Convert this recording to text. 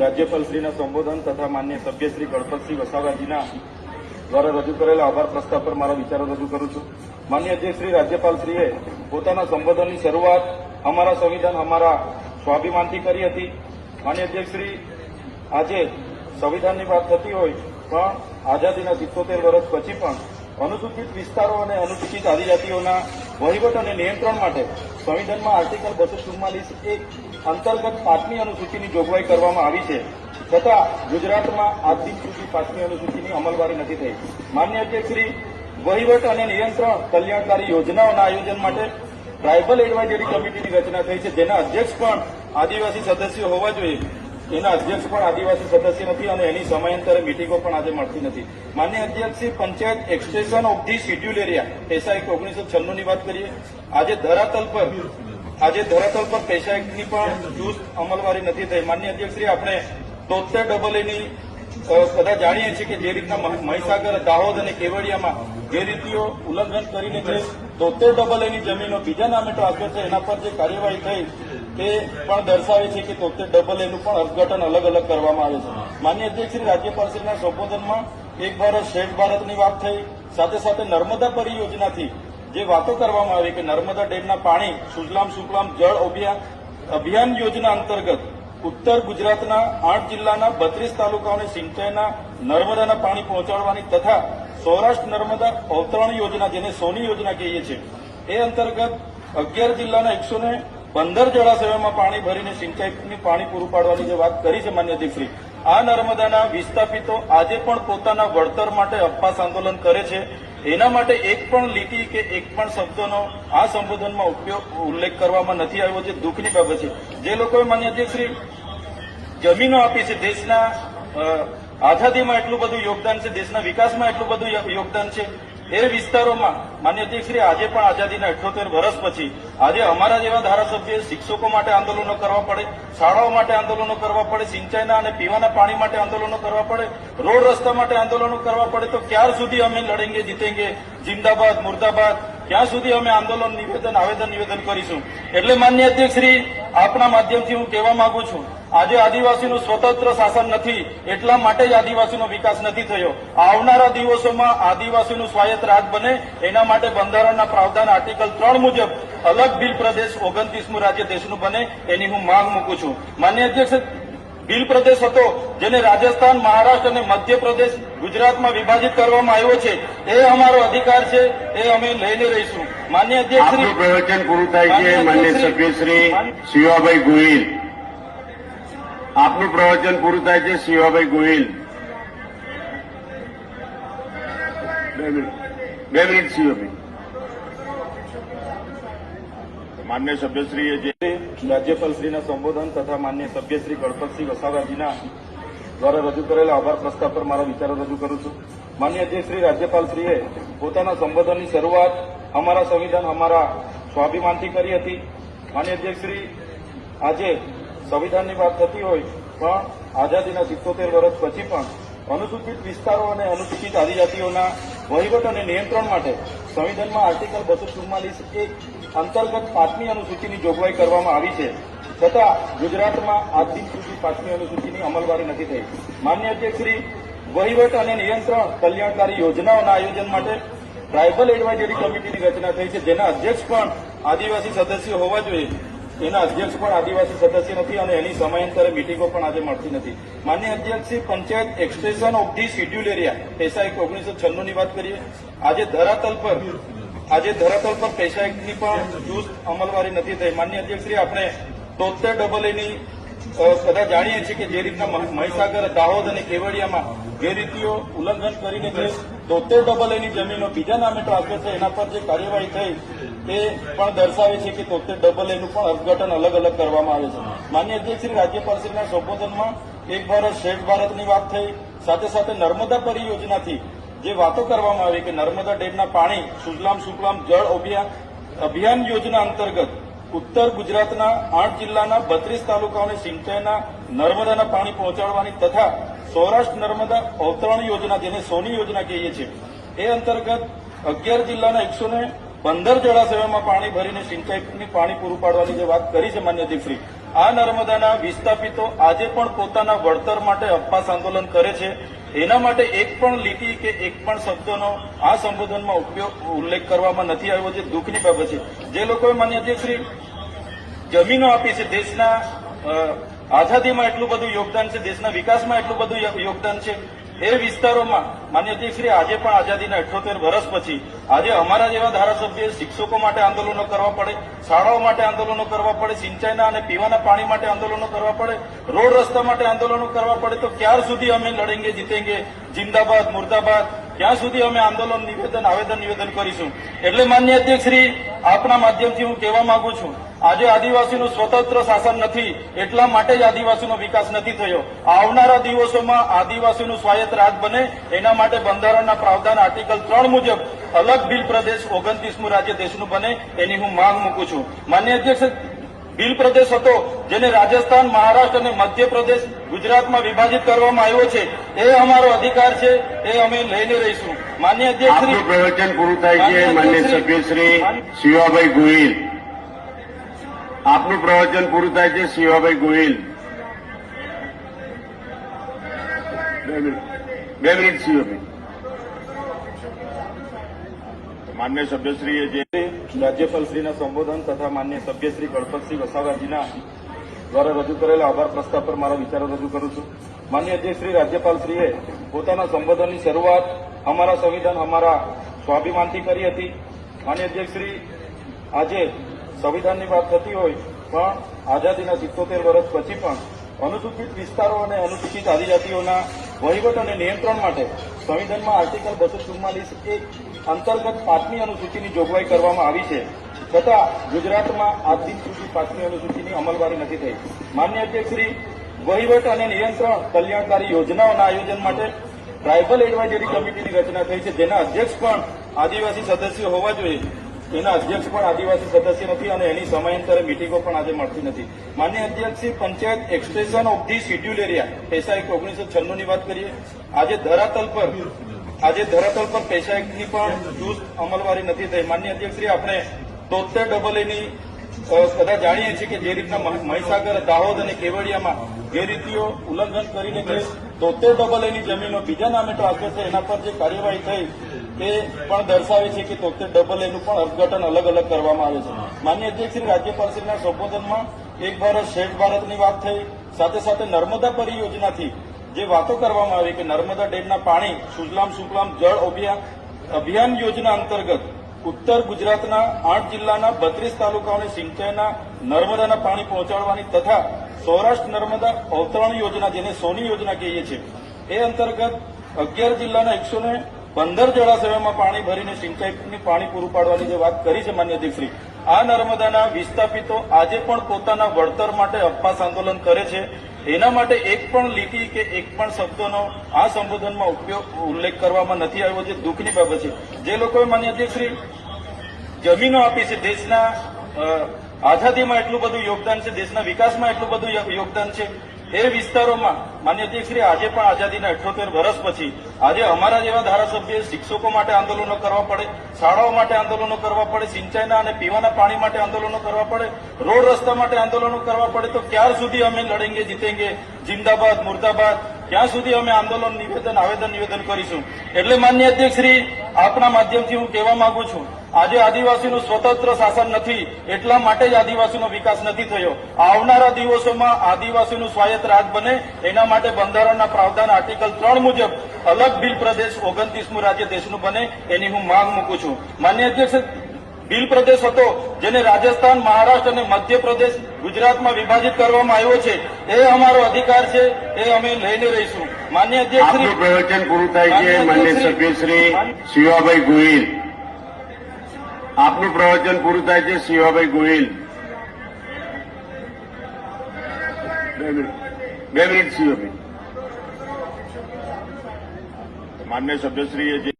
રાજ્યપાલશ્રીના સંબોધન તથા માન્ય સભ્યશ્રી ગણપતસિંહ વસાવાજીના દ્વારા રજૂ કરેલા આભાર પ્રસ્તાવ પર મારા વિચારો રજૂ કરું છું. માન્ય અધ્યક્ષશ્રી રાજ્યપાલશ્રીએ પોતાના સંબોધનની શરૂઆત અમારા સંવિધાન અમારા સ્વાભિમાનથી કરી હતી. માન્ય અધ્યક્ષશ્રી આજે સંવિધાનની વાત થતી હોય પણ આઝાદીના સિત્તોતેર વર્ષ પછી પણ અનુસૂચિત વિસ્તારો અને અનુસૂચિત આદિજાતિઓના વહીવટ અને નિયંત્રણ માટે સંવિધાનમાં આર્ટિકલ બસો ચુમ્માલીસ એક અંતર્ગત પાંચમી અનુસૂચિની જોગવાઈ કરવામાં આવી છે તથા ગુજરાતમાં આજ દિન સુધી પાંચમી અનુસૂચિની અમલવારી નથી થઈ. માન્ય અધ્યક્ષશ્રી, વહીવટ અને નિયંત્રણ કલ્યાણકારી યોજનાઓના આયોજન માટે ટ્રાયબલ એડવાઇઝરી કમિટીની રચના થઈ છે. જેના અધ્યક્ષ પણ આદિવાસી સદસ્યો હોવા જોઈએ. એના અધ્યક્ષ પણ આદિવાસી સદસ્ય નથી અને એની સમયાંતરે મિટિંગો પણ આજે મળતી નથી. માન્ય અધ્યક્ષશ્રી panchayat extension of the schedule area પૈસા એક ઓગણીસો છન્નું વાત કરીએ. આજે ધરાતલ પર, આજે ધરાતલ પર પૈસા એક્ટની પણ ચુસ્ત અમલવારી નથી થઈ. માન્ય અધ્યક્ષશ્રી આપણે તોતેર ડબલ એની બધા જાણીએ છીએ કે જે રીતના મહીસાગર, દાહોદ અને કેવડિયામાં જે રીતિઓ ઉલ્લંઘન કરીને જે તોતેર ડબલ એની જમીનો બીજા નામે ટ્રાન્સફર છે એના પર જે કાર્યવાહી થઈ તે પણ દર્શાવે છે કે તોતેર ડબલ એનું પણ અર્થઘટન અલગ અલગ કરવામાં આવે છે. માન્ય અધ્યક્ષશ્રી રાજ્યપાલશ્રીના સંબોધનમાં એક ભારત શ્રેષ્ઠ ભારતની વાત થઈ, સાથે સાથે નર્મદા પરિયોજનાથી જે વાતો કરવામાં આવી કે નર્મદા ડેમના પાણી, સુજલામ સુફલામ જળ અભિયાન અભિયાન યોજના અંતર્ગત ઉત્તર ગુજરાતના આઠ જિલ્લાના બત્રીસ તાલુકાઓને સિંચાઈના, નર્મદાના પાણી પહોંચાડવાની તથા સૌરાષ્ટ્ર નર્મદા અવતરણ યોજના જેને સોની યોજના કહીએ છીએ, એ અંતર્ગત અગિયાર જિલ્લાના એકસો પંદર જળાશયોમાં પાણી ભરીને સિંચાઈની પાણી પૂરું પાડવાની જે વાત કરી છે માન્ય અધ્યક્ષશ્રી આ નર્મદાના વિસ્થાપિતો આજે પણ પોતાના વળતર માટે અપવાસ આંદોલન કરે છે. એના માટે એક પણ લીટી કે એક પણ શબ્દનો આ સંબોધનમાં ઉપયોગ, ઉલ્લેખ કરવામાં નથી આવ્યો જે દુઃખની બાબત છે. જે લોકોએ માન્ય અધ્યક્ષશ્રી જમીનો આપી છે, દેશના આઝાદીમાં એટલું બધું યોગદાન છે, દેશના વિકાસમાં એટલું બધું યોગદાન છે. એ વિસ્તારોમાં માન્ય અધ્યક્ષશ્રી, આજે પણ આઝાદીના અઠ્યોતેર વર્ષ પછી આજે અમારા જેવા ધારાસભ્ય શિક્ષકો માટે આંદોલનો કરવા પડે, શાળાઓ માટે આંદોલનો કરવા પડે, સિંચાઈના અને પીવાના પાણી માટે આંદોલનો કરવા પડે, રોડ રસ્તા માટે આંદોલનો કરવા પડે, તો ક્યાર સુધી અમે લડેંગે, જીતેંગે, જિંદાબાદ, મુર્દાબાદ, ક્યાં સુધી અમે આંદોલન નિવેદન, આવેદન, નિવેદન કરીશું? એટલે માન્ય અધ્યક્ષશ્રી, આપના માધ્યમથી હું કહેવા માંગુ છું આજે આદિવાસીનું સ્વતંત્ર શાસન નથી એટલા માટે જ આદિવાસીનો વિકાસ નથી થયો. આવનારા દિવસોમાં આદિવાસીનું સ્વાયત્ત રાજ બને એના માટે બંધારણના પ્રાવધાન આર્ટિકલ ત્રણ મુજબ અલગ બિલ પ્રદેશ ઓગણત્રીસમું રાજ્ય દેશનું બને એની હું માંગ મૂકું છું. માન્ય અધ્યક્ષ બિલ પ્રદેશ હતો જેને રાજસ્થાન મહારાષ્ટ્ર અને મધ્યપ્રદેશ ગુજરાતમાં વિભાજિત કરવામાં આવ્યો છે. એ અમારો અધિકાર છે એ અમે લઈને રહીશું. માન્ય અધ્યક્ષ પ્રવચન પૂરું થાય છે માન્ય સભ્યશ્રી શિવાભાઈ ગોહિલ. આપનું પ્રવચન પૂરું થાય છે, શિવાભાઈ ગોહિલ. બે મિનિટ. શિવાભાઈ. માન્ય સભ્યશ્રીએ જે રાજ્યપાલશ્રીના સંબોધન તથા માન્ય સભ્યશ્રી ગણપતસિંહ વસાવાજીના દ્વારા રજૂ કરેલા આભાર પ્રસ્તાવ પર મારા વિચારો રજૂ કરું છું. માન્ય અધ્યક્ષશ્રી, રાજ્યપાલશ્રીએ પોતાના સંબોધનની શરૂઆત અમારા સંવિધાન, અમારા સ્વાભિમાનથી કરી હતી. માન્ય અધ્યક્ષશ્રી, આજે સંવિધાનની વાત થતી હોય, પણ આઝાદીના સિત્તોતેર વર્ષ પછી પણ અનુસૂચિત વિસ્તારો અને અનુસૂચિત આદિજાતિઓના વહીવટ અને નિયંત્રણ માટે સંવિધાનમાં આર્ટિકલ બસો ચુમ્માલીસ એક અંતર્ગત પાંચમી અનુસૂચિની જોગવાઈ કરવામાં આવી છે. છતાં ગુજરાતમાં આજ દિન સુધી પાંચમી અનુસૂચિની અમલવારી નથી થઈ. માન્ય અધ્યક્ષશ્રી વહીવટ અને નિયંત્રણ કલ્યાણકારી યોજનાઓના આયોજન માટે ટ્રાયબલ એડવાઇઝરી કમિટીની રચના થઈ છે. જેના અધ્યક્ષ પણ આદિવાસી સદસ્યો હોવા જોઈએ. એના અધ્યક્ષ પણ આદિવાસી સદસ્ય નથી અને એની સમયાંતરે મિટિંગો પણ આજે મળતી નથી. માન્ય અધ્યક્ષ panchayat extension of the schedule area પૈસા એક ઓગણીસો છન્નુની વાત કરીએ. આજે ધરાતલ પર, આજે ધરાતલ પર પૈસા એકની પણ ચુસ્ત અમલવારી નથી થઈ. માન્ય અધ્યક્ષશ્રી, આપણે તોતેર ડબલ એની બધા જાણીએ છીએ કે જે રીતના મહીસાગર, દાહોદ અને કેવડિયામાં જે રીતિઓ ઉલ્લંઘન કરીને જે તોતેર ડબલ એની જમીનો, બીજા નામે ટ્રાન્સફર છે એના પર જે કાર્યવાહી થઈ તે પણ દર્શાવે છે કે તોતેર ડબલ એનું પણ અર્થઘટન અલગ અલગ કરવામાં આવે છે. માન્ય અધ્યક્ષશ્રી રાજ્યપાલશ્રીના સંબોધનમાં એક ભારત શ્રેષ્ઠ ભારતની વાત થઈ, સાથે સાથે નર્મદા પરિયોજનાથી જે વાતો કરવામાં આવી કે નર્મદા ડેમના પાણી, સુજલામ સુફલામ જળ અભિયાન અભિયાન યોજના અંતર્ગત ઉત્તર ગુજરાતના આઠ જિલ્લાના બત્રીસ તાલુકાઓને સિંચાઈના નર્મદાના પાણી પહોંચાડવાની તથા સૌરાષ્ટ્ર નર્મદા અવતરણ યોજના જેને સોની યોજના કહીએ છીએ, એ અંતર્ગત અગિયાર જિલ્લાના એકસો પંદર જળાશયોમાં પાણી ભરીને સિંચાઈની પાણી પૂરું પાડવાની જે વાત કરી છે માન્ય અધ્યક્ષશ્રી આ નર્મદાના વિસ્થાપિતો આજે પણ પોતાના વળતર માટે અપવાસ આંદોલન કરે છે. એના માટે એક પણ લીટી કે એક પણ શબ્દનો આ સંબોધનમાં ઉપયોગ, ઉલ્લેખ કરવામાં નથી આવ્યો, જે દુઃખની બાબત છે. જે લોકોએ માન્ય અધ્યક્ષશ્રી જમીનો આપી છે, દેશના આઝાદીમાં એટલું બધું યોગદાન છે, દેશના વિકાસમાં એટલું બધું યોગદાન છે. એ વિસ્તારોમાં માન્ય આજે પણ આઝાદીના અઠ્યોતેર વર્ષ પછી આજે અમારા જેવા ધારાસભ્ય શિક્ષકો માટે આંદોલનો કરવા પડે, શાળાઓ માટે આંદોલનો કરવા પડે, સિંચાઈના અને પીવાના પાણી માટે આંદોલનો કરવા પડે, રોડ રસ્તા માટે આંદોલનો કરવા પડે, તો ક્યાર સુધી અમે લડેંગે, જીતેંગે? જિંદાબાદ, મુર્દાબાદ ક્યાં સુધી અમે આંદોલન નિવેદન, આવેદન, નિવેદન કરીશું. એટલે માન્ય અધ્યક્ષશ્રી આપના માધ્યમથી હું કહેવા માંગુ છું, આજે આદિવાસીનું સ્વતંત્ર શાસન નથી, એટલા માટે જ આદિવાસીનો વિકાસ નથી થયો. આવનારા દિવસોમાં આદિવાસીનું સ્વાયત્ત રાજ બને, એના માટે બંધારણના પ્રાવધાન આર્ટિકલ ત્રણ મુજબ અલગ બિલ પ્રદેશ ઓગણત્રીસમું રાજ્ય દેશનું બને, એની હું માંગ મૂકું છું. માન્ય અધ્યક્ષ બિલ પ્રદેશ હતો જેને રાજસ્થાન મહારાષ્ટ્ર અને મધ્યપ્રદેશ ગુજરાતમાં વિભાજિત કરવામાં આવ્યો છે. એ અમારો અધિકાર છે એ અમે લઈને રહીશું. માન્ય અધ્યક્ષ પ્રવચન પૂરું થાય છે માન્ય સભ્યશ્રી શિવાભાઈ ગોહિલ. આપનું પ્રવચન પૂરું થાય છે શિવાભાઈ ગોહિલ. બે મિનિટ શિવાભાઈ. માન્ય સભ્યશ્રીએ જે રાજ્યપાલશ્રીના સંબોધન તથા માન્ય સભ્યશ્રી ગણપતસિંહ વસાવાજીના દ્વારા રજૂ કરેલા આભાર પ્રસ્તાવ પર મારા વિચારો રજૂ કરું છું. માન્ય અધ્યક્ષશ્રી રાજ્યપાલશ્રીએ પોતાના સંબોધનની શરૂઆત અમારા સંવિધાન અમારા સ્વાભિમાનથી કરી હતી. માન્ય અધ્યક્ષશ્રી, આજે સંવિધાનની વાત થતી હોય પણ આઝાદીના સિત્તોતેર વર્ષ પછી પણ અનુસૂચિત વિસ્તારો અને અનુસૂચિત આદિજાતિઓના વહીવટ અને નિયંત્રણ માટે સંવિધાનમાં આર્ટિકલ બસો ચુમ્માલીસ એક અંતર્ગત પાંચમી અનુસૂચિની જોગવાઈ કરવામાં આવી છે છતાં ગુજરાતમાં આજ દિન સુધી પાંચમી અનુસૂચિની અમલવારી નથી થઈ. માન્ય અધ્યક્ષશ્રી, વહીવટ અને નિયંત્રણ કલ્યાણકારી યોજનાઓના આયોજન માટે ટ્રાઇબલ એડવાઇઝરી કમિટીની રચના થઈ છે. જેના અધ્યક્ષ પણ આદિવાસી સદસ્યો હોવા જોઈએ. એના અધ્યક્ષ પણ આદિવાસી સદસ્ય નથી અને એની સમયાંતરે મિટિંગો પણ આજે મળતી નથી. માન્ય અધ્યક્ષશ્રી panchayat extension of the schedule area પૈસા એક ઓગણીસો છન્નુની વાત કરીએ. આજે ધરાતલ પર, આજે ધરાતલ પર પૈસા એક્ટની પણ ચુસ્ત અમલવારી નથી થઈ. માન્ય અધ્યક્ષશ્રી આપણે તોતેર ડબલ એની બધા જાણીએ છીએ કે જે રીતના મહ- મહીસાગર, દાહોદ અને કેવડિયામાં જે રીતિઓ ઉલ્લંઘન કરીને તોતેર ડબલ એની જમીનો બીજા નામે ટ્રાન્સફર છે, એના પર જે કાર્યવાહી થઈ તે પણ દર્શાવે છે કે તોતેર ડબલ એનું પણ અર્થઘટન અલગ અલગ કરવામાં આવે છે. માન્ય અધ્યક્ષશ્રી રાજ્યપાલશ્રીના સંબોધનમાં એક ભારત શ્રેષ્ઠ ભારતની વાત થઈ, સાથે સાથે નર્મદા પરિયોજનાથી જે વાતો કરવામાં આવી કે નર્મદા ડેમના પાણી, સુજલામ સુફલામ જળ અભિયાન અભિયાન યોજના અંતર્ગત ઉત્તર ગુજરાતના આઠ જિલ્લાના બત્રીસ તાલુકાઓને સિંચાઈના નર્મદાના પાણી પહોંચાડવાની તથા સૌરાષ્ટ્ર નર્મદા અવતરણ યોજના જેને સોની યોજના કહીએ છીએ, એ અંતર્ગત અગિયાર જિલ્લાના એકસો પંદર જળાશયોમાં પાણી ભરીને સિંચાઈની પાણી પૂરું પાડવાની જે વાત કરી છે માન્ય અધ્યક્ષશ્રી આ નર્મદાના વિસ્થાપિતો આજે પણ પોતાના વળતર માટે અપવાસ આંદોલન કરે છે. એના માટે એક પણ લીટી કે એક પણ શબ્દનો આ સંબોધનમાં ઉપયોગ, ઉલ્લેખ કરવામાં નથી આવ્યો, જે દુઃખની બાબત છે. જે લોકોએ માન્ય અધ્યક્ષશ્રી જમીનો આપી છે દેશના આઝાદીમાં એટલું બધું યોગદાન છે, દેશના વિકાસમાં એટલું બધું યોગદાન છે. એ વિસ્તારોમાં માન્ય અધ્યક્ષશ્રી આજે પણ આઝાદીના અઠ્યોતેર વર્ષ પછી આજે અમારા જેવા ધારાસભ્ય શિક્ષકો માટે આંદોલનો કરવા પડે, શાળાઓ માટે આંદોલનો કરવા પડે, સિંચાઈના અને પીવાના પાણી માટે આંદોલનો કરવા પડે, રોડ રસ્તા માટે આંદોલનો કરવા પડે, તો ક્યાર સુધી અમે લડેંગે, જીતેંગે? જિંદાબાદ, મુર્દાબાદ ક્યાં સુધી અમે આંદોલન, નિવેદન, આવેદન, નિવેદન કરીશું. એટલે માન્ય અધ્યક્ષશ્રી આપના માધ્યમથી હું કહેવા માંગુ છું, આજે આદિવાસીનું સ્વતંત્ર શાસન નથી, એટલા માટે જ આદિવાસીનો વિકાસ નથી થયો. આવનારા દિવસોમાં આદિવાસીનું સ્વાયત્ત રાજ બને, એના માટે બંધારણના પ્રાવધાન આર્ટિકલ ત્રણ મુજબ અલગ બિલ પ્રદેશ ઓગણત્રીસમું રાજ્ય દેશનું બને, એની હું માંગ મૂકું છું. માન્ય અધ્યક્ષ બિલ પ્રદેશ હતો જેને રાજસ્થાન મહારાષ્ટ્ર અને મધ્યપ્રદેશ ગુજરાતમાં વિભાજિત કરવામાં આવ્યો છે. એ અમારો અધિકાર છે એ અમે લઈને રહીશું. માન્ય અધ્યક્ષ પ્રવચન પૂરું થાય છે માન્ય સભ્યશ્રી શિવાભાઈ ગોહિલ. આપનું પ્રવચન પૂરું થાય છે શિવાભાઈ ગોહિલ. બે મિનિટ. શિવાભાઈ. માન્ય સભ્યશ્રીએ જે